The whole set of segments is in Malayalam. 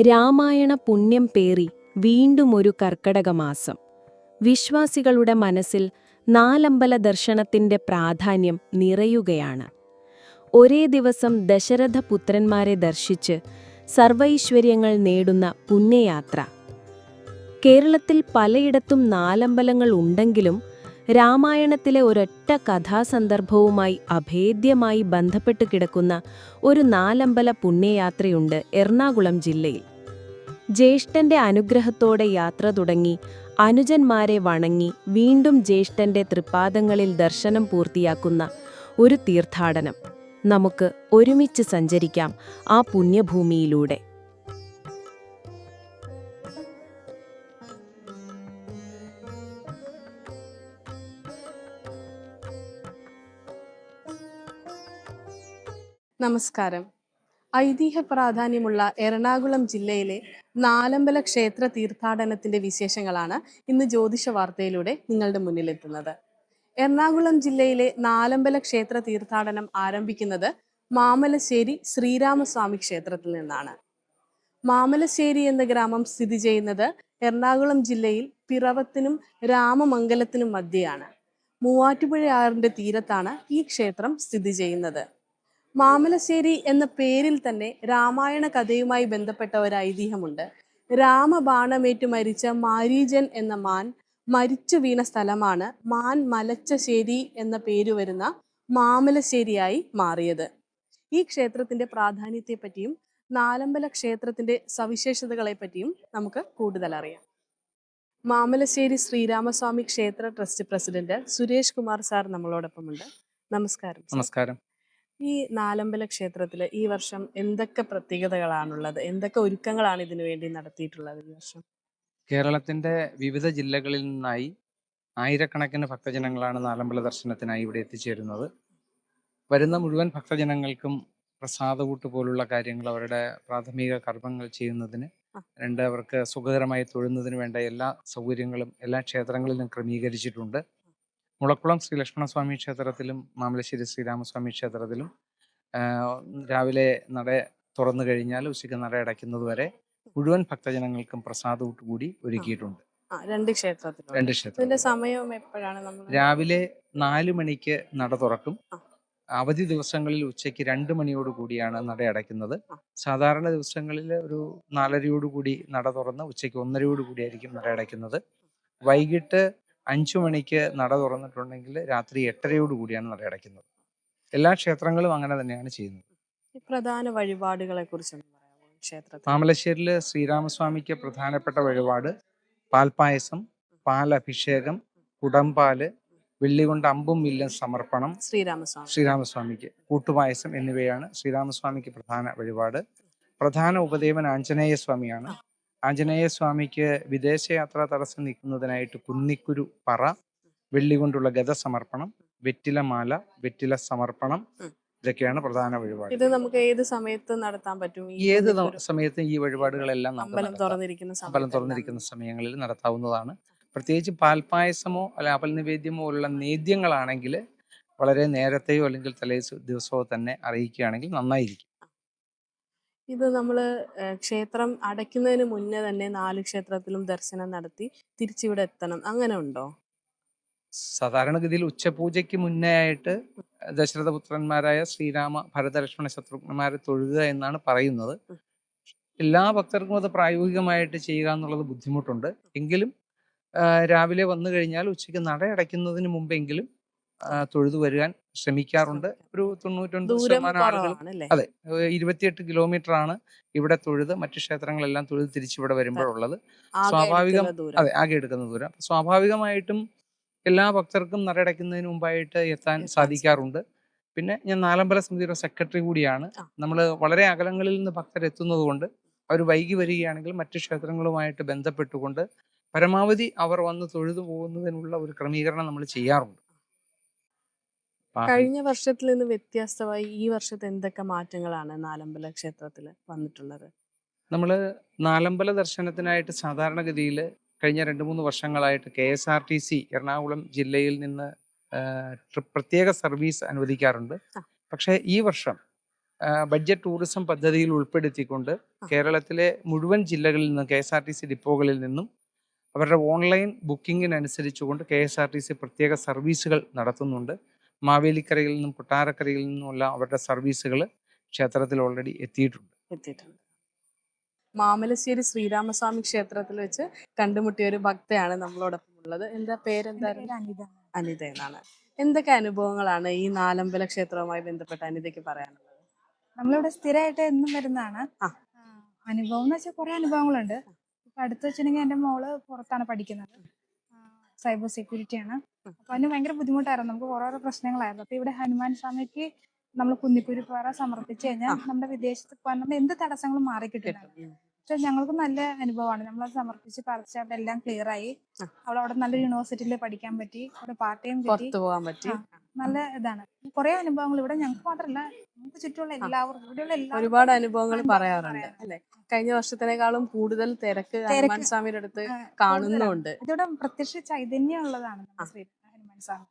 രാമായണ പുണ്യം പേറി വീണ്ടും ഒരു കർക്കടകമാസം. വിശ്വാസികളുടെ മനസ്സിൽ നാലമ്പല ദർശനത്തിന്റെ പ്രാധാന്യം നിറയുകയാണ്. ഒരേ ദിവസം ദശരഥ പുത്രന്മാരെ ദർശിച്ച് സർവൈശ്വര്യങ്ങൾ നേടുന്ന പുണ്യയാത്ര. കേരളത്തിൽ പലയിടത്തും നാലമ്പലങ്ങൾ ഉണ്ടെങ്കിലും രാമായണത്തിലെ ഒരൊറ്റ കഥാസന്ദർഭവുമായി അഭേദ്യമായി ബന്ധപ്പെട്ട് കിടക്കുന്ന ഒരു നാലമ്പല പുണ്യയാത്രയുണ്ട് എറണാകുളം ജില്ലയിൽ. ജ്യേഷ്ഠന്റെ അനുഗ്രഹത്തോടെ യാത്ര തുടങ്ങി അനുജന്മാരെ വണങ്ങി വീണ്ടും ജ്യേഷ്ഠന്റെ തൃപ്പാദങ്ങളിൽ ദർശനം പൂർത്തിയാക്കുന്ന ഒരു തീർത്ഥാടനം. നമുക്ക് ഒരുമിച്ച് സഞ്ചരിക്കാം ആ പുണ്യഭൂമിയിലൂടെ. നമസ്കാരം. ഐതിഹ്യ പ്രാധാന്യമുള്ള എറണാകുളം ജില്ലയിലെ നാലമ്പല ക്ഷേത്ര തീർത്ഥാടനത്തിന്റെ വിശേഷങ്ങളാണ് ഇന്ന് ജ്യോതിഷ വാർത്തയിലൂടെ നിങ്ങളുടെ മുന്നിലെത്തുന്നത്. എറണാകുളം ജില്ലയിലെ നാലമ്പല ക്ഷേത്ര തീർത്ഥാടനം ആരംഭിക്കുന്നത് മാമലശ്ശേരി ശ്രീരാമസ്വാമി ക്ഷേത്രത്തിൽ നിന്നാണ്. മാമലശ്ശേരി എന്ന ഗ്രാമം സ്ഥിതി ചെയ്യുന്നത് എറണാകുളം ജില്ലയിൽ പിറവത്തിനും രാമമംഗലത്തിനും മധ്യയാണ്. മൂവാറ്റുപുഴയാറിന്റെ തീരത്താണ് ഈ ക്ഷേത്രം സ്ഥിതി ചെയ്യുന്നത്. മാമലശ്ശേരി എന്ന പേരിൽ തന്നെ രാമായണ കഥയുമായി ബന്ധപ്പെട്ട ഒരു ഐതിഹ്യമുണ്ട്. രാമബാണമേറ്റു മരിച്ച മാരീജൻ എന്ന മാൻ മരിച്ചു വീണ സ്ഥലമാണ് മാൻ മലച്ചശ്ശേരി എന്ന പേര് വരുന്ന മാമലശ്ശേരിയായി മാറിയത്. ഈ ക്ഷേത്രത്തിന്റെ പ്രാധാന്യത്തെ പറ്റിയും നാലമ്പല ക്ഷേത്രത്തിന്റെ സവിശേഷതകളെ പറ്റിയും നമുക്ക് കൂടുതൽ അറിയാം മാമലശ്ശേരി ശ്രീരാമസ്വാമി ക്ഷേത്ര trust president Suresh Kumar sir നമ്മളോടൊപ്പമുണ്ട്. നമസ്കാരം നമസ്കാരം. ഈ നാലമ്പല ക്ഷേത്രത്തിൽ ഈ വർഷം എന്തൊക്കെ പ്രത്യേകതകളാണുള്ളത്? എന്തൊക്കെ ഒരുക്കങ്ങളാണ് ഇതിനു വേണ്ടി നടത്തിയിട്ടുള്ളത് ഈ വർഷം? കേരളത്തിന്റെ വിവിധ ജില്ലകളിൽ നിന്നായി ആയിരക്കണക്കിന് ഭക്തജനങ്ങളാണ് നാലമ്പല ദർശനത്തിനായി ഇവിടെ എത്തിച്ചേരുന്നത്. വരുന്ന മുഴുവൻ ഭക്തജനങ്ങൾക്കും പ്രസാദകൂട്ട് പോലുള്ള കാര്യങ്ങൾ അവരുടെ പ്രാഥമിക കർമ്മങ്ങൾ ചെയ്യുന്നതിന് രണ്ടവർക്ക് രണ്ട് അവർക്ക് സുഖകരമായി തൊഴുന്നതിന് വേണ്ട എല്ലാ സൗകര്യങ്ങളും എല്ലാ ക്ഷേത്രങ്ങളിലും ക്രമീകരിച്ചിട്ടുണ്ട്. മുളക്കുളം ശ്രീ ലക്ഷ്മണസ്വാമി ക്ഷേത്രത്തിലും മാമലശ്ശേരി ശ്രീരാമസ്വാമി ക്ഷേത്രത്തിലും രാവിലെ നട തുറന്നു കഴിഞ്ഞാൽ ഉച്ചയ്ക്ക് നട അടയ്ക്കുന്നത് വരെ മുഴുവൻ ഭക്തജനങ്ങൾക്കും പ്രസാദവും കൂടി ഒരുക്കിയിട്ടുണ്ട്. രണ്ട് ക്ഷേത്രത്തിലും രണ്ട് ക്ഷേത്രം സമയം എപ്പോഴാണ് നമ്മൾ രാവിലെ നാല് മണിക്ക് നട തുറക്കും. അവധി ദിവസങ്ങളിൽ ഉച്ചയ്ക്ക് രണ്ട് മണിയോട് കൂടിയാണ് നട അടയ്ക്കുന്നത്. സാധാരണ ദിവസങ്ങളിൽ ഒരു നാലരയോട് കൂടി നട തുറന്ന് ഉച്ചയ്ക്ക് ഒന്നരയോട് കൂടിയായിരിക്കും നട അടയ്ക്കുന്നത്. വൈകിട്ട് അഞ്ചു മണിക്ക് നട തുറന്നിട്ടുണ്ടെങ്കിൽ രാത്രി എട്ടരയോട് കൂടിയാണ് നട അടയ്ക്കുന്നത്. എല്ലാ ക്ഷേത്രങ്ങളും അങ്ങനെ തന്നെയാണ് ചെയ്യുന്നത്. പ്രധാന വഴിപാടുകളെ കുറിച്ച് പറയാമോ ക്ഷേത്രത്തിൽ? മാമലശ്ശേരിയിൽ ശ്രീരാമസ്വാമിക്ക് പ്രധാനപ്പെട്ട വഴിപാട് പാൽപായസം പാലഭിഷേകം കുടംപാൽ വെള്ളി കൊണ്ട് അമ്പും വില്ലും സമർപ്പണം ശ്രീരാമസ്വാമി. ശ്രീരാമസ്വാമിക്ക് കൂട്ടുപായസം എന്നിവയാണ് ശ്രീരാമസ്വാമിക്ക് പ്രധാന വഴിപാട്. പ്രധാന ഉപദേവൻ ആഞ്ജനേയ സ്വാമിയാണ് ആഞ്ജനേയ സ്വാമിക്ക് വിദേശയാത്ര തടസ്സം നീക്കുന്നതിനായിട്ട് കുന്നിക്കുരു പറ വെള്ളി കൊണ്ടുള്ള ഗത സമർപ്പണം വെറ്റില മാല വെറ്റില സമർപ്പണം ഇതൊക്കെയാണ് പ്രധാന വഴിപാട് ഇത് നമുക്ക് ഏത് സമയത്ത് നടത്താൻ പറ്റും ഏത് സമയത്തും ഈ വഴിപാടുകളെല്ലാം അമ്പലം തുറന്നിരിക്കുന്ന അമ്പലം തുറന്നിരിക്കുന്ന സമയങ്ങളിൽ നടത്താവുന്നതാണ്. പ്രത്യേകിച്ച് പാൽപ്പായസമോ അല്ലെ അപൽ നിവേദ്യമോ ഉള്ള നേദ്യങ്ങളാണെങ്കിൽ വളരെ നേരത്തെയോ അല്ലെങ്കിൽ തലേ ദിവസമോ തന്നെ അറിയിക്കുകയാണെങ്കിൽ നന്നായിരിക്കും. ഇത് നമ്മൾ ക്ഷേത്രം അടയ്ക്കുന്നതിന് മുന്നേ തന്നെ നാല് ക്ഷേത്രത്തിലും ദർശനം നടത്തി തിരിച്ചിവിടെ എത്തണം. അങ്ങനെ ഉണ്ടോ? സാധാരണഗതിയിൽ ഉച്ചപൂജയ്ക്ക് മുന്നേ ആയിട്ട് ദശരഥപുത്രന്മാരായ ശ്രീരാമ ഭരതലക്ഷ്മണ ശത്രുഘ്നന്മാരെ തൊഴുക എന്നാണ് പറയുന്നത്. എല്ലാ ഭക്തർക്കും അത് പ്രായോഗികമായിട്ട് ചെയ്യുക എന്നുള്ളത് ബുദ്ധിമുട്ടുണ്ട്. എങ്കിലും രാവിലെ വന്നു കഴിഞ്ഞാൽ ഉച്ചയ്ക്ക് നട അടയ്ക്കുന്നതിന് മുമ്പെങ്കിലും തൊഴുതു വരുവാൻ ശ്രമിക്കാറുണ്ട്. ഒരു തൊണ്ണൂറ്റൊൻപത് ശതമാനം ആളുകൾ അതെ ഇരുപത്തിയെട്ട് കിലോമീറ്റർ ആണ് ഇവിടെ തൊഴുത്. മറ്റു ക്ഷേത്രങ്ങളെല്ലാം തൊഴുത് തിരിച്ചിവിടെ വരുമ്പോഴുള്ളത് സ്വാഭാവികം അതെ ആകെ എടുക്കുന്ന ദൂരം. സ്വാഭാവികമായിട്ടും എല്ലാ ഭക്തർക്കും നടയടയ്ക്കുന്നതിന് മുമ്പായിട്ട് എത്താൻ സാധിക്കാറുണ്ട്. പിന്നെ ഞാൻ നാലമ്പല സമിതിയുടെ സെക്രട്ടറി കൂടിയാണ്. നമ്മൾ വളരെ അകലങ്ങളിൽ നിന്ന് ഭക്തർ എത്തുന്നത് കൊണ്ട് അവർ വൈകി വരികയാണെങ്കിൽ മറ്റു ക്ഷേത്രങ്ങളുമായിട്ട് ബന്ധപ്പെട്ടുകൊണ്ട് പരമാവധി അവർ വന്ന് തൊഴുതു പോകുന്നതിനുള്ള ഒരു ക്രമീകരണം നമ്മൾ ചെയ്യാറുണ്ട്. കഴിഞ്ഞ വർഷത്തിൽ നിന്ന് വ്യത്യസ്തമായി ഈ വർഷത്തെ എന്തൊക്കെ മാറ്റങ്ങളാണ് നാലമ്പല ക്ഷേത്രത്തിൽ വന്നിട്ടുള്ളത്? നമ്മൾ നാലമ്പല ദർശനത്തിനായിട്ട് സാധാരണഗതിയിൽ കഴിഞ്ഞ രണ്ട് മൂന്ന് വർഷങ്ങളായിട്ട് K S R T C Ernakulam ജില്ലയിൽ നിന്ന് പ്രത്യേക സർവീസ് അനുവദിക്കാറുണ്ട്. പക്ഷെ പക്ഷേ ഈ വർഷം ബഡ്ജറ്റ് ടൂറിസം പദ്ധതിയിൽ ഉൾപ്പെടുത്തിക്കൊണ്ട് കേരളത്തിലെ മുഴുവൻ ജില്ലകളിൽ നിന്നും K S R T C ഡിപ്പോകളിൽ നിന്നും അവരുടെ online ബുക്കിങ്ങിനനുസരിച്ചുകൊണ്ട് K S R T C പ്രത്യേക സർവീസുകൾ നടത്തുന്നുണ്ട്. മാവേലിക്കരയിൽ നിന്നും കൊട്ടാരക്കരയിൽ നിന്നുമുള്ള അവരുടെ സർവീസുകൾ ക്ഷേത്രത്തിൽ ഓൾറെഡി എത്തിയിട്ടുണ്ട്. എത്തിയിട്ടുണ്ട്. മാമലശ്ശേരി ശ്രീരാമസ്വാമി ക്ഷേത്രത്തിൽ വെച്ച് കണ്ടുമുട്ടിയ ഒരു ഭക്തയാണ് നമ്മളോടൊപ്പം ഉള്ളത് എന്താ പേരെന്തായിരുന്നു അനിത. അനിത എന്നാണ്. എന്തൊക്കെ അനുഭവങ്ങളാണ് ഈ നാലമ്പല ക്ഷേത്രവുമായി ബന്ധപ്പെട്ട അനിതയ്ക്ക് പറയാനുള്ളത്? നമ്മളിവിടെ സ്ഥിരമായിട്ട് എന്നും വരുന്നതാണ്. അനുഭവം എന്ന് വെച്ചാൽ കുറെ അനുഭവങ്ങളുണ്ട്. ഇപ്പൊ അടുത്ത് വെച്ചിട്ടുണ്ടെങ്കിൽ എന്റെ മോൾ പുറത്താണ് പഠിക്കുന്നത്. സൈബർ സെക്യൂരിറ്റി ആണ്. അപ്പൊ അതിന് ഭയങ്കര ബുദ്ധിമുട്ടായിരുന്നു. നമുക്ക് ഓരോരോ പ്രശ്നങ്ങളായിരുന്നു. അപ്പൊ ഇവിടെ ഹനുമാൻ സ്വാമിക്ക് നമ്മൾ കുന്നിക്കുരിപ്പാറ സമർപ്പിച്ചു കഴിഞ്ഞാൽ നമ്മുടെ വിദേശത്ത് പോകാൻ നമ്മുടെ എന്ത് തടസ്സങ്ങളും മാറി കിട്ടുന്നതാണ് പക്ഷെ ഞങ്ങൾക്ക് നല്ല അനുഭവമാണ്. നമ്മൾ സമർപ്പിച്ച് പറിച്ച് അവിടെ എല്ലാം ക്ലിയർ ആയി ആ. അവൾ അവിടെ നല്ലൊരു യൂണിവേഴ്സിറ്റിയിൽ പഠിക്കാൻ പറ്റി. അവിടെ പാർട്ട് ടൈം പോകാൻ പറ്റി. നല്ല ഇതാണ്. കുറെ അനുഭവങ്ങൾ ഇവിടെ ഞങ്ങൾക്ക് മാത്രമല്ല നമുക്ക് ചുറ്റുമുള്ള എല്ലാവർക്കും ഇവിടെയുള്ള എല്ലാ ഒരുപാട് അനുഭവങ്ങൾ പറയാറുണ്ട്. അല്ലെ? കഴിഞ്ഞ വർഷത്തിനേക്കാളും കൂടുതൽ തിരക്ക് ഹനുമാൻ സ്വാമിയുടെ അടുത്ത് കാണുന്നുണ്ട്. ഇതിവിടെ പ്രത്യക്ഷ ചൈതന്യം ഉള്ളതാണ് ഹനുമാൻ സ്വാമി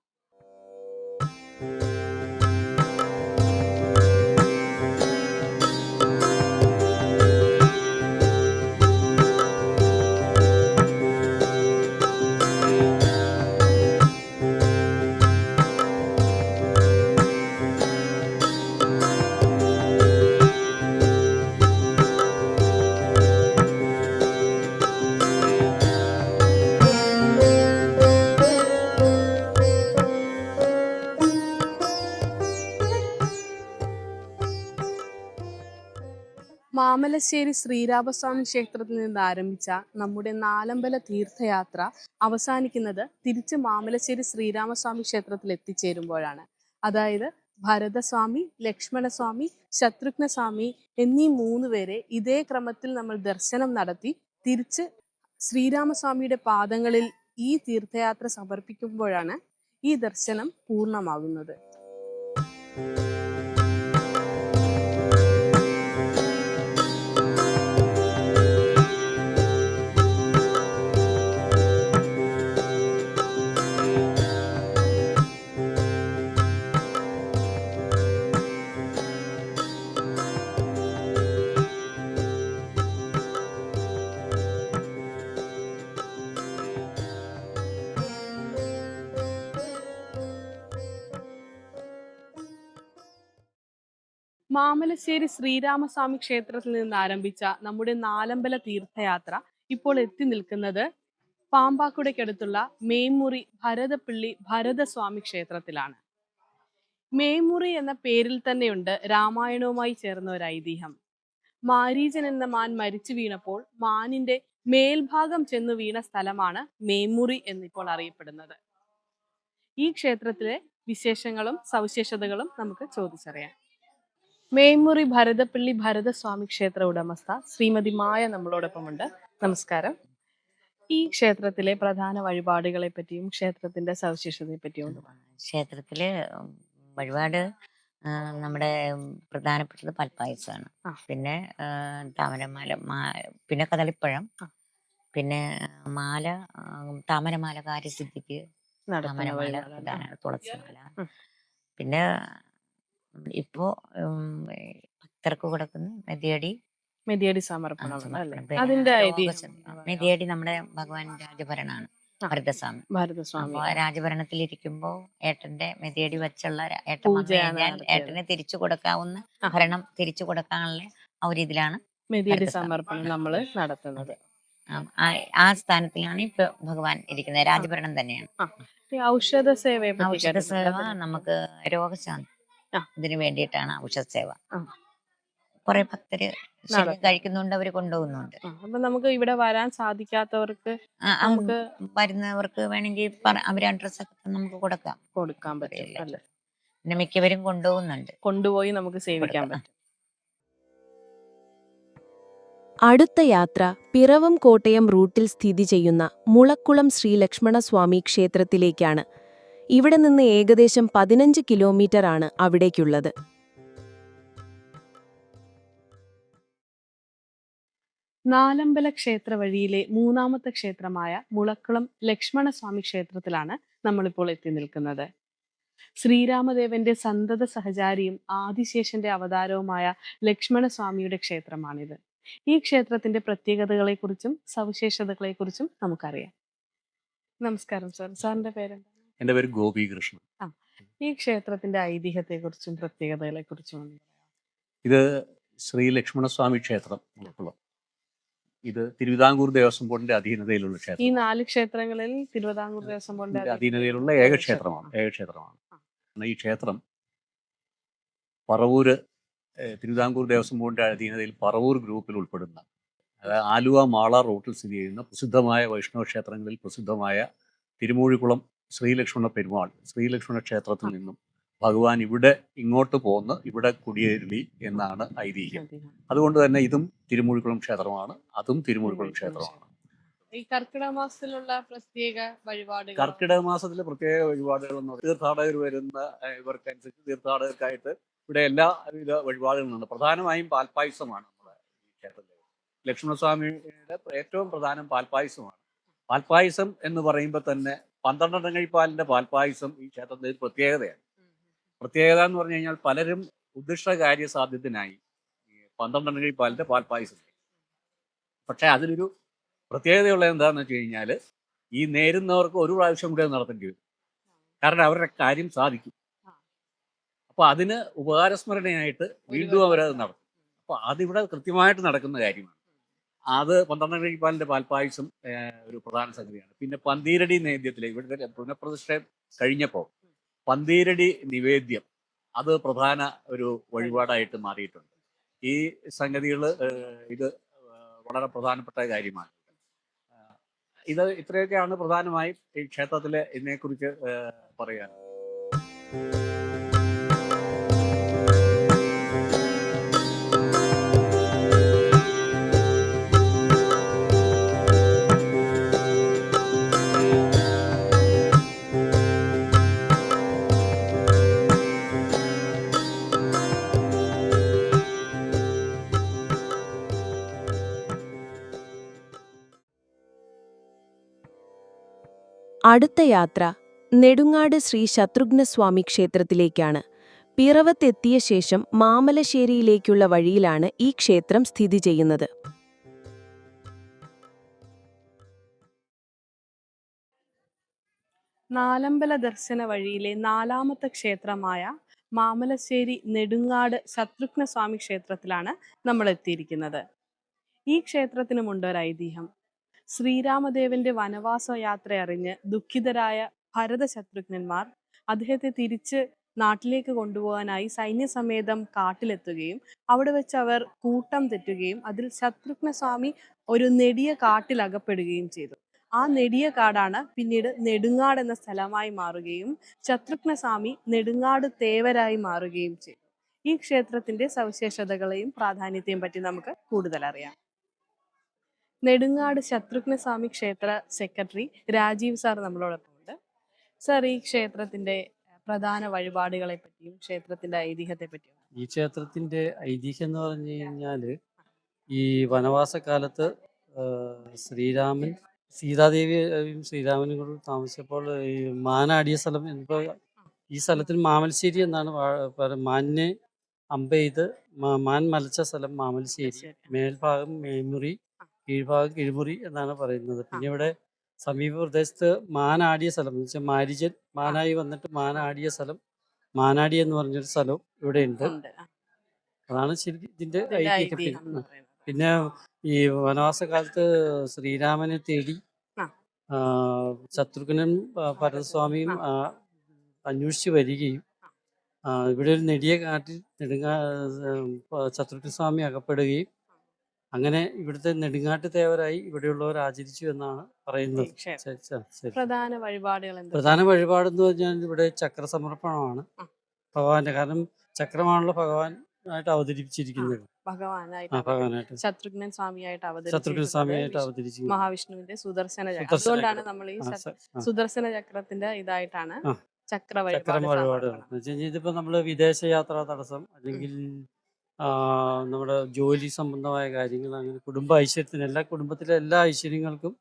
മാമലശ്ശേരി ശ്രീരാമസ്വാമി ക്ഷേത്രത്തിൽ നിന്ന് ആരംഭിച്ച നമ്മുടെ നാലമ്പല തീർത്ഥയാത്ര അവസാനിക്കുന്നത് തിരിച്ച് മാമലശ്ശേരി ശ്രീരാമസ്വാമി ക്ഷേത്രത്തിൽ എത്തിച്ചേരുമ്പോഴാണ്. അതായത് ഭരതസ്വാമി ലക്ഷ്മണസ്വാമി ശത്രുഘ്നസ്വാമി എന്നീ മൂന്ന് പേരെ ഇതേ ക്രമത്തിൽ നമ്മൾ ദർശനം നടത്തി തിരിച്ച് ശ്രീരാമസ്വാമിയുടെ പാദങ്ങളിൽ ഈ തീർത്ഥയാത്ര സമർപ്പിക്കുമ്പോഴാണ് ഈ ദർശനം പൂർണമാകുന്നത്. മാമലശ്ശേരി ശ്രീരാമസ്വാമി ക്ഷേത്രത്തിൽ നിന്ന് ആരംഭിച്ച നമ്മുടെ നാലമ്പല തീർത്ഥയാത്ര ഇപ്പോൾ എത്തി നിൽക്കുന്നത് പാമ്പാക്കുടയ്ക്കടുത്തുള്ള മേമുറി ഭരതപ്പിള്ളി ഭരതസ്വാമി ക്ഷേത്രത്തിലാണ്. മേമുറി എന്ന പേരിൽ തന്നെയുണ്ട് രാമായണവുമായി ചേർന്ന ഒരു ഐതിഹ്യം. മാരീചൻ എന്ന മാൻ മരിച്ചു വീണപ്പോൾ മാനിന്റെ മേൽഭാഗം ചെന്നു വീണ സ്ഥലമാണ് മേമുറി എന്നിപ്പോൾ അറിയപ്പെടുന്നത്. ഈ ക്ഷേത്രത്തിലെ വിശേഷങ്ങളും സവിശേഷതകളും നമുക്ക് ചോദിച്ചറിയാം. മേമുറി ഭരതപ്പള്ളി ഭരതസ്വാമി ക്ഷേത്ര ഉടമസ്ഥ ശ്രീമതി മായ നമ്മളോടൊപ്പമുണ്ട്. നമസ്കാരം. ഈ ക്ഷേത്രത്തിലെ പ്രധാന വഴിപാടുകളെ പറ്റിയും ക്ഷേത്രത്തിന്റെ സവിശേഷതയെ പറ്റിയും ഒന്ന്. ക്ഷേത്രത്തിൽ വഴിപാട് നമ്മുടെ പ്രധാനപ്പെട്ടത് പൽപ്പായസമാണ് പിന്നെ താമരമാല പിന്നെ കദളിപ്പഴം. പിന്നെ മാല താമരമാല കാര്യസിദ്ധിക്ക് താമരമാല തുളസിമാല. പിന്നെ ഇപ്പോ ഭക്തർക്ക് കൊടുക്കുന്ന. മെതിയടി മെതിയടി സമർപ്പണം അല്ലേ അതിന്റെ. മെതിയടി നമ്മുടെ ഭഗവാൻ രാജഭരണാണ്. ഭരതസ്വാമി. ഭരതസ്വാമി. രാജഭരണത്തിൽ രാജഭരണത്തിലിരിക്കുമ്പോ ഏട്ടന്റെ മെതിയടി വെച്ചുള്ള ഏട്ടൻ ഏട്ടനെ തിരിച്ചു കൊടുക്കാവുന്ന ഭരണം തിരിച്ചു കൊടുക്കാനുള്ള ആ ഒരു ഇതിലാണ് മെതിയടി സമർപ്പണം നമ്മൾ നടത്തുന്നത്. ആ, സ്ഥാനത്തിലാണ് ഇപ്പൊ ഭഗവാൻ ഇരിക്കുന്നത്. രാജഭരണം തന്നെയാണ്. ഔഷധ പറ്റി ഔഷധ സേവ നമുക്ക് രോഗശാന്തി ആ. ഇതിനു വേണ്ടിയിട്ടാണ് ഔഷധ സേവ. കുറെ ഭക്തര്. കഴിക്കുന്നുണ്ട് അവർ കൊണ്ടുപോകുന്നുണ്ട്. അപ്പൊ നമുക്ക് ഇവിടെ വരാൻ സാധിക്കാത്തവർക്ക് നമുക്ക് വരുന്നവർക്ക് വേണമെങ്കിൽ അവരെ അഡ്രസ് ഒക്കെ നമുക്ക് കൊടുക്കാം. കൊടുക്കാൻ പറ്റില്ല പിന്നെ മിക്കവരും കൊണ്ടുപോകുന്നുണ്ട്. കൊണ്ടുപോയി നമുക്ക് സേവിക്കാൻ പറ്റും. അടുത്ത യാത്ര പിറവം കോട്ടയം റൂട്ടിൽ സ്ഥിതി ചെയ്യുന്ന മുളക്കുളം ശ്രീ ലക്ഷ്മണസ്വാമി ക്ഷേത്രത്തിലേക്കാണ്. ഇവിടെ നിന്ന് ഏകദേശം പതിനഞ്ച് കിലോമീറ്ററാണ് അവിടേക്കുള്ളത്. നാലമ്പല ക്ഷേത്ര വഴിയിലെ മൂന്നാമത്തെ ക്ഷേത്രമായ മുളക്കുളം ലക്ഷ്മണസ്വാമി ക്ഷേത്രത്തിലാണ് നമ്മളിപ്പോൾ എത്തി നിൽക്കുന്നത്. ശ്രീരാമദേവന്റെ സന്തത സഹചാരിയും ആദിശേഷന്റെ അവതാരവുമായ ലക്ഷ്മണസ്വാമിയുടെ ക്ഷേത്രമാണിത്. ഈ ക്ഷേത്രത്തിന്റെ പ്രത്യേകതകളെക്കുറിച്ചും സവിശേഷതകളെക്കുറിച്ചും നമുക്കറിയാം. നമസ്കാരം സാർ. സാറിന്റെ പേരെന്താണ് എന്റെ പേര് ഗോപികൃഷ്ണൻ. ഈ ക്ഷേത്രത്തിന്റെ ഐതിഹ്യത്തെ കുറിച്ചും പ്രത്യേകതകളെ കുറിച്ചും ഇത് ശ്രീ ലക്ഷ്മണസ്വാമി ക്ഷേത്രം ഇത് തിരുവിതാംകൂർ ദേവസ്വം ബോർഡിന്റെ അധീനതയിലുള്ള ക്ഷേത്രം. ഈ നാല് ക്ഷേത്രങ്ങളിൽ തിരുവിതാംകൂർ ദേവസ്വം ബോർഡിന്റെ അധീനതയിലുള്ള ഏക ക്ഷേത്രമാണ്. ഏക ക്ഷേത്രമാണ്. ഈ ക്ഷേത്രം പറവൂര് തിരുവിതാംകൂർ ദേവസ്വം ബോർഡിന്റെ അധീനതയിൽ പറവൂർ ഗ്രൂപ്പിൽ ഉൾപ്പെടുന്ന അതായത് ആലുവ മാള റൂട്ടിൽ സ്ഥിതി ചെയ്യുന്ന പ്രസിദ്ധമായ വൈഷ്ണവ ക്ഷേത്രങ്ങളിൽ പ്രസിദ്ധമായ തിരുമൂഴിക്കുളം ശ്രീലക്ഷ്മണ പെരുമാൾ ശ്രീലക്ഷ്മണ ക്ഷേത്രത്തിൽ നിന്നും ഭഗവാൻ ഇവിടെ ഇങ്ങോട്ട് പോന്ന് ഇവിടെ കുടിയേറി എന്നാണ് ഐതിഹ്യം. അതുകൊണ്ട് തന്നെ ഇതും തിരുമുഴിക്കുളം ക്ഷേത്രമാണ് അതും തിരുമുഴിക്കുളം ക്ഷേത്രമാണ്. ഈ കർക്കിടക മാസത്തിലുള്ള പ്രത്യേക വഴിപാടുകൾ? കർക്കിടക മാസത്തിലെ പ്രത്യേക വഴിപാടുകൾ എന്ന് തീർത്ഥാടകർ വരുന്ന ഇവർക്കനുസരിച്ച് തീർത്ഥാടകർക്കായിട്ട് ഇവിടെ എല്ലാ വിധ വഴിപാടുകളുണ്ട്. പ്രധാനമായും പാൽപ്പായസമാണ് നമ്മുടെ ഈ ക്ഷേത്രത്തിൽ ലക്ഷ്മണസ്വാമിയുടെ ഏറ്റവും പ്രധാനം പാൽപ്പായസമാണ്. പാൽപ്പായസം എന്ന് പറയുമ്പോൾ തന്നെ പന്ത്രണ്ടെണ്ണം കഴിപ്പാലിന്റെ പാൽപ്പായസം ഈ ക്ഷേത്രത്തിൽ ഒരു പ്രത്യേകതയാണ്. പ്രത്യേകത എന്ന് പറഞ്ഞു കഴിഞ്ഞാൽ പലരും ഉദ്ദിഷ്ട കാര്യ സാധ്യത്തിനായി ഈ പന്ത്രണ്ടെണ്ണം കഴിപ്പാലിന്റെ പാൽപ്പായസം പക്ഷേ അതിലൊരു പ്രത്യേകതയുള്ളത് എന്താണെന്ന് വെച്ച് കഴിഞ്ഞാൽ ഈ നേരുന്നവർക്ക് ഒരു പ്രാവശ്യം കൂടെ നടത്തേണ്ടി വരും. കാരണം അവരുടെ കാര്യം സാധിക്കും. അപ്പൊ അതിന് ഉപകാരസ്മരണയായിട്ട് വീണ്ടും അവരത് നടത്തും. അപ്പൊ അതിവിടെ കൃത്യമായിട്ട് നടക്കുന്ന കാര്യമാണ്. അത് പന്ത്രണ്ടാം കഴിപ്പാലിന്റെ പാൽപ്പായസം ഒരു പ്രധാന സംഗതിയാണ്. പിന്നെ പന്തീരടി നേദ്യത്തിലെ ഇവിടുത്തെ പുനഃപ്രതിഷ്ഠ കഴിഞ്ഞപ്പോൾ പന്തീരടി നിവേദ്യം അത് പ്രധാന ഒരു വഴിപാടായിട്ട് മാറിയിട്ടുണ്ട്. ഈ സംഗതികൾ ഇത് വളരെ പ്രധാനപ്പെട്ട കാര്യമാണ്. ഇത് ഇത്രയൊക്കെയാണ് പ്രധാനമായും ഈ ക്ഷേത്രത്തിലെ ഇതിനെക്കുറിച്ച് പറയാൻ അടുത്ത യാത്ര നെടുങ്ങാട് ശ്രീ ശത്രുഘ്നസ്വാമി ക്ഷേത്രത്തിലേക്കാണ്. പിറവത്തെത്തിയ ശേഷം മാമലശ്ശേരിയിലേക്കുള്ള വഴിയിലാണ് ഈ ക്ഷേത്രം സ്ഥിതി ചെയ്യുന്നത്. നാലമ്പല ദർശന വഴിയിലെ നാലാമത്തെ ക്ഷേത്രമായ മാമലശ്ശേരി നെടുങ്ങാട് ശത്രുഘ്നസ്വാമി ക്ഷേത്രത്തിലാണ് നമ്മൾ എത്തിയിരിക്കുന്നത് ഈ ക്ഷേത്രത്തിനുമുണ്ട് ഒരു ഐതിഹ്യം ശ്രീരാമദേവന്റെ വനവാസ യാത്ര അറിഞ്ഞ് ദുഃഖിതരായ ഭരതശത്രുഘ്നന്മാർ അദ്ദേഹത്തെ തിരിച്ച് നാട്ടിലേക്ക് കൊണ്ടുപോകാനായി സൈന്യസമേതം കാട്ടിലെത്തുകയും അവിടെ വെച്ച് അവർ കൂട്ടം തെറ്റുകയും അതിൽ ശത്രുഘ്നസ്വാമി ഒരു നെടിയ കാട്ടിൽ അകപ്പെടുകയും ചെയ്തു. ആ നെടിയ കാടാണ് പിന്നീട് നെടുങ്ങാട് എന്ന സ്ഥലമായി മാറുകയും ശത്രുഘ്നസ്വാമി നെടുങ്ങാട് തേവരായി മാറുകയും ചെയ്തു. ഈ ക്ഷേത്രത്തിന്റെ സവിശേഷതകളെയും പ്രാധാന്യത്തെയും പറ്റി നമുക്ക് കൂടുതൽ അറിയാം നെടുങ്ങാട് ശത്രുഘ്ന സ്വാമി ക്ഷേത്ര സെക്രട്ടറി രാജീവ് സാർ നമ്മളോടൊപ്പം ഉണ്ട്. സാർ ഈ ക്ഷേത്രത്തിന്റെ പ്രധാന വഴിപാടുകളെ പറ്റിയും ക്ഷേത്രത്തിന്റെ ഐതിഹ്യത്തെ പറ്റിയും ഈ ക്ഷേത്രത്തിന്റെ ഐതിഹ്യം എന്ന് പറഞ്ഞു കഴിഞ്ഞാൽ ഈ വനവാസകാലത്ത് ആ, ശ്രീരാമൻ സീതാദേവിയും ശ്രീരാമനും കൂടെ താമസിച്ചപ്പോൾ ഈ മാനാടിയ സ്ഥലം ഇപ്പൊ ഈ സ്ഥലത്തിന് മാമൽശ്ശേരി എന്നാണ് മാനിനെ അമ്പെയ്ത് മാൻ മലച്ച സ്ഥലം മാമൽശ്ശേരി മേൽഭാഗം മേൽമുറി കീഴ്ഭാഗം കിഴിമുറി എന്നാണ് പറയുന്നത്. പിന്നെ ഇവിടെ സമീപ പ്രദേശത്ത് മാനാടിയ സ്ഥലം. എന്ന് വെച്ചാൽ മാരിജൻ മാനായി വന്നിട്ട് മാനാടിയ സ്ഥലം. മാനാടി എന്ന് പറഞ്ഞൊരു സ്ഥലം ഇവിടെ ഉണ്ട്. അതാണ് ശരിക്കും ഇതിന്റെ ഐതിഹ്യം. പിന്നെ- ഈ വനവാസ ഈ വനവാസകാലത്ത് ശ്രീരാമനെ തേടി ശത്രുഘ്നും ഭരതസ്വാമിയും അന്വേഷിച്ചു അന്വേഷിച്ച് വരികയും ഇവിടെ ഒരു നെടിയ കാട്ടിൽ നെടുങ്ങാ ശത്രുഘ്ന സ്വാമി അകപ്പെടുകയും അങ്ങനെ ഇവിടുത്തെ നെടുങ്ങാട്ട് തേവരായി ഇവിടെയുള്ളവർ ആചരിച്ചു എന്നാണ് പറയുന്നത്. പ്രധാന വഴിപാടുകൾ പ്രധാന വഴിപാടെന്ന് പറഞ്ഞാൽ ഇവിടെ ചക്ര സമർപ്പണമാണ് ഭഗവാന്റെ കാരണം ചക്രമാണല്ലോ ഭഗവാൻ ആയിട്ട് അവതരിപ്പിച്ചിരിക്കുന്നത്. ഭഗവാനായിട്ട് ശത്രുഘ്നൻ സ്വാമിയായിട്ട് അവതരിച്ചു സ്വാമിയായിട്ട് അവതരിച്ചു മഹാവിഷ്ണുവിന്റെ സുദർശന ചക്രം. അതുകൊണ്ടാണ് നമ്മൾ ഈ സുദർശന ചക്രത്തിന്റെ ഇതായിട്ടാണ് ചക്ര വഴിപാട് വഴിപാട് എന്ന് ഇതിപ്പോ നമ്മൾ വിദേശ യാത്രാ തടസ്സം അല്ലെങ്കിൽ നമ്മുടെ ജോലി സംബന്ധമായ കാര്യങ്ങൾ അങ്ങനെ കുടുംബ ഐശ്വര്യത്തിന് എല്ലാ കുടുംബത്തിലെ എല്ലാ ഐശ്വര്യങ്ങൾക്കും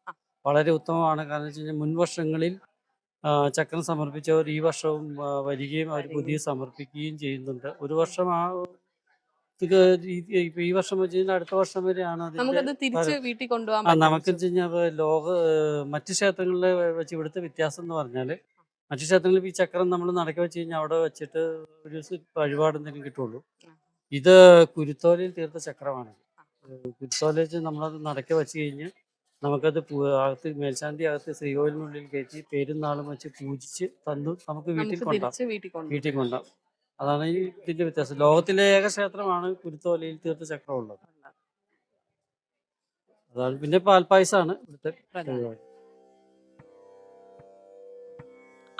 വളരെ ഉത്തമമാണ്. കാരണം വെച്ച് കഴിഞ്ഞാൽ മുൻവർഷങ്ങളിൽ ചക്രം സമർപ്പിച്ചവർ ഈ വർഷവും വരികയും അവർ പുതിയ സമർപ്പിക്കുകയും ചെയ്യുന്നുണ്ട്. ഒരു വർഷം ആ ഈ- വർഷം വെച്ച് കഴിഞ്ഞാൽ അടുത്ത വർഷം വരെയാണ് അതിന്റെ നമുക്കത് തിരിച്ച് വീട്ടിൽ കൊണ്ടുപോകാൻ നമുക്ക് വെച്ച് കഴിഞ്ഞാൽ ലോക മറ്റു ക്ഷേത്രങ്ങളിലെ വെച്ച് ഇവിടുത്തെ വ്യത്യാസം എന്ന് പറഞ്ഞാൽ മറ്റു ക്ഷേത്രങ്ങളിൽ ഈ ചക്രം നമ്മൾ നടക്കി വെച്ച് കഴിഞ്ഞാൽ അവിടെ വെച്ചിട്ട് ഒരു ദിവസം വഴിപാട് എന്തെങ്കിലും കിട്ടുള്ളൂ ഇത് കുരുത്തോലയിൽ തീർത്ത ചക്രമാണ്. കുരുത്തോലയിൽ നമ്മളത് നടക്കി വെച്ച് കഴിഞ്ഞ് നമുക്കത് അകത്ത് മേൽശാന്തി അകത്ത് ശ്രീകോവിലിനുള്ളിൽ കയറ്റി പേരും നാളും വെച്ച് പൂജിച്ച് തന്നു നമുക്ക് വീട്ടിൽ കൊണ്ടാം വീട്ടിൽ കൊണ്ടാം അതാണ് ഈ ഇതിന്റെ വ്യത്യാസം. ലോകത്തിലെ ഏക ക്ഷേത്രമാണ് കുരുത്തോലയിൽ തീർത്ത ചക്രം ഉള്ളത്. അതാണ് പിന്നെ പാൽപ്പായസാണ് ഇവിടുത്തെ പരിപാടി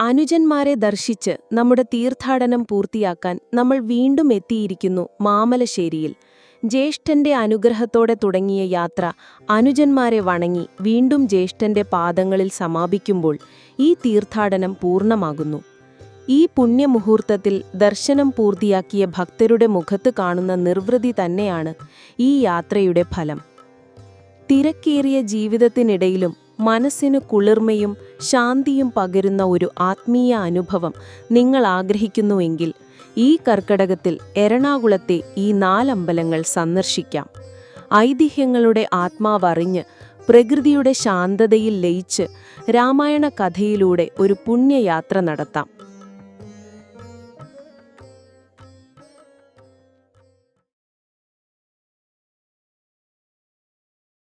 അനുജന്മാരെ ദർശിച്ച് നമ്മുടെ തീർത്ഥാടനം പൂർത്തിയാക്കാൻ നമ്മൾ വീണ്ടും എത്തിയിരിക്കുന്നു മാമലശ്ശേരിയിൽ. ജ്യേഷ്ഠന്റെ അനുഗ്രഹത്തോടെ തുടങ്ങിയ യാത്ര അനുജന്മാരെ വണങ്ങി വീണ്ടും ജ്യേഷ്ഠന്റെ പാദങ്ങളിൽ സമാപിക്കുമ്പോൾ ഈ തീർത്ഥാടനം പൂർണമാകുന്നു. ഈ പുണ്യമുഹൂർത്തത്തിൽ ദർശനം പൂർത്തിയാക്കിയ ഭക്തരുടെ മുഖത്ത് കാണുന്ന നിർവൃതി തന്നെയാണ് ഈ യാത്രയുടെ ഫലം. തിരക്കേറിയ ജീവിതത്തിനിടയിലും മനസ്സിന് കുളിർമയും ശാന്തിയും പകരുന്ന ഒരു ആത്മീയ അനുഭവം നിങ്ങൾ ആഗ്രഹിക്കുന്നുവെങ്കിൽ ഈ കർക്കടകത്തിൽ എറണാകുളത്തെ ഈ നാലമ്പലങ്ങൾ സന്ദർശിക്കാം. ഐതിഹ്യങ്ങളുടെ ആത്മാവറിഞ്ഞ് പ്രകൃതിയുടെ ശാന്തതയിൽ ലയിച്ച് രാമായണ കഥയിലൂടെ ഒരു പുണ്യയാത്ര നടത്താം.